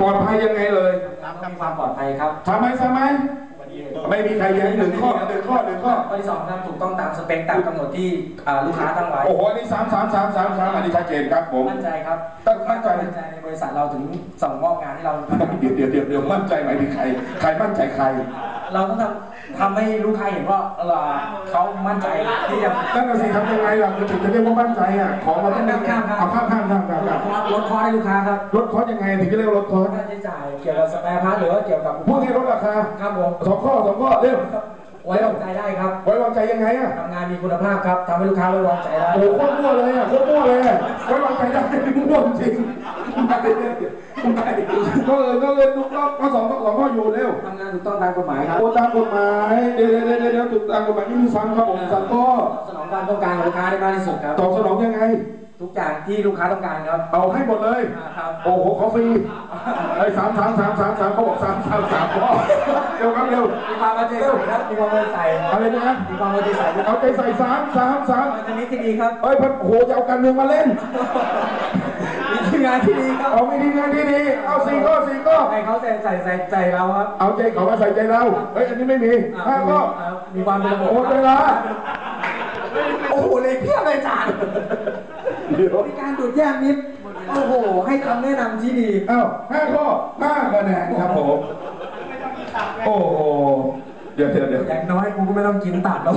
ปลอดภัยยังไงเลยครับมีความปลอดภัยครับทำไหมทำไหมไม่มีใครยันหนึ่งข้อหนึ่งข้อหนึ่งข้อข้อที่สองครับถูกต้องตามสเปคตามกำหนดที่อ่าลูกค้าตั้งไว้ โอ้โห อันนี้สามสามสามสามสามอันนี้ชัดเจนครับผม มั่นใจครับต้องมั่นใจมั่นใจในบริษัทเราถึงส่งมอบงานให้เรา เดี๋ยวเดี๋ยวเดี๋ยวเดี๋ยวมั่นใจหมายถึงใคร ใครมั่นใจใคร เราต้องทำทำให้ลูกค้าเห็นว่าเอ่อเขามั่นใจที่จะนั่นน่ะสิทำยังไงล่ะคือถึงจะเรียกว่ามั่นใจอะ ของเราต้องมีเอาข้ามข้ามข้ามข้ามข้ามลดคอร์สให้ลูกค้าครับลดคอร์สยังไงถึงจะเรียกว่าลดคอร์สค่าใช้จ่ายเกี่ยวกับสแปร์พาร์ทหรือว่าเกี่ยวกับพูดให้ลดราคาครับผมสองข้อสองข้อเร็วไว้วางใจได้ครับไว้วางใจยังไงอะทำงานมีคุณภาพครับทำให้ลูกค้าไว้วางใจได้โอ้โหโคตรมั่วเลยอะโคตรมั่วเลยอะไว้วางใจได้มั่วจริง ก็เลยก็เลยทุกข้อข้อสองข้อสองข้ออยู่เร็วทำงานถูกต้องตามกฎหมายครับโอ้ตามกฎหมายเดี๋ยวเดี๋ยวเดี๋ยวเดี๋ยวถูกตามกฎหมายไม่มีฟังครับผมสั่งข้อสนองความต้องการของลูกค้าได้มากที่สุดครับตอบสนองยังไง ทุกอย่างที่ลูกค้าต้องการครับเอาให้หมดเลยครับโอ้โหขอฟรีไอ้สามสามสามสามสามเขาบอกสามสามสามข้อเร็วครับเร็วมีความเอาใจใส่ครับมีความเอาใจใส่อะไรนะมีความเอาใจใส่ด้วยเอาใจใส่สามสามสามมันจะมีที่ดีครับเอ้ยพันโอ้โหจะเอาการเมืองมาเล่นมี ทีมงานที่ดีครับเอาไม่ดีงานที่ดีเอาสี่ข้อสี่ข้อให้เขาใส่ใส่ใส่ใจเราครับ เอาใจเขามาใส่ใจเราเฮ้ยอันนี้ไม่มีห้าข้อมีความเป็นระบบหมดเวลาโอ้โหเลยเพียบเลยจานเดี๋ยวมีการดูดแยกนิดโอ้โห ให้คำแนะนำที่ดีเอ้าห้าข้อห้าคะแนนครับผมโอ้โหเดี๋ยวเดี๋ยวเดี๋ยวอย่างน้อยกูก็ไม่ต้องกินตัดแล้ว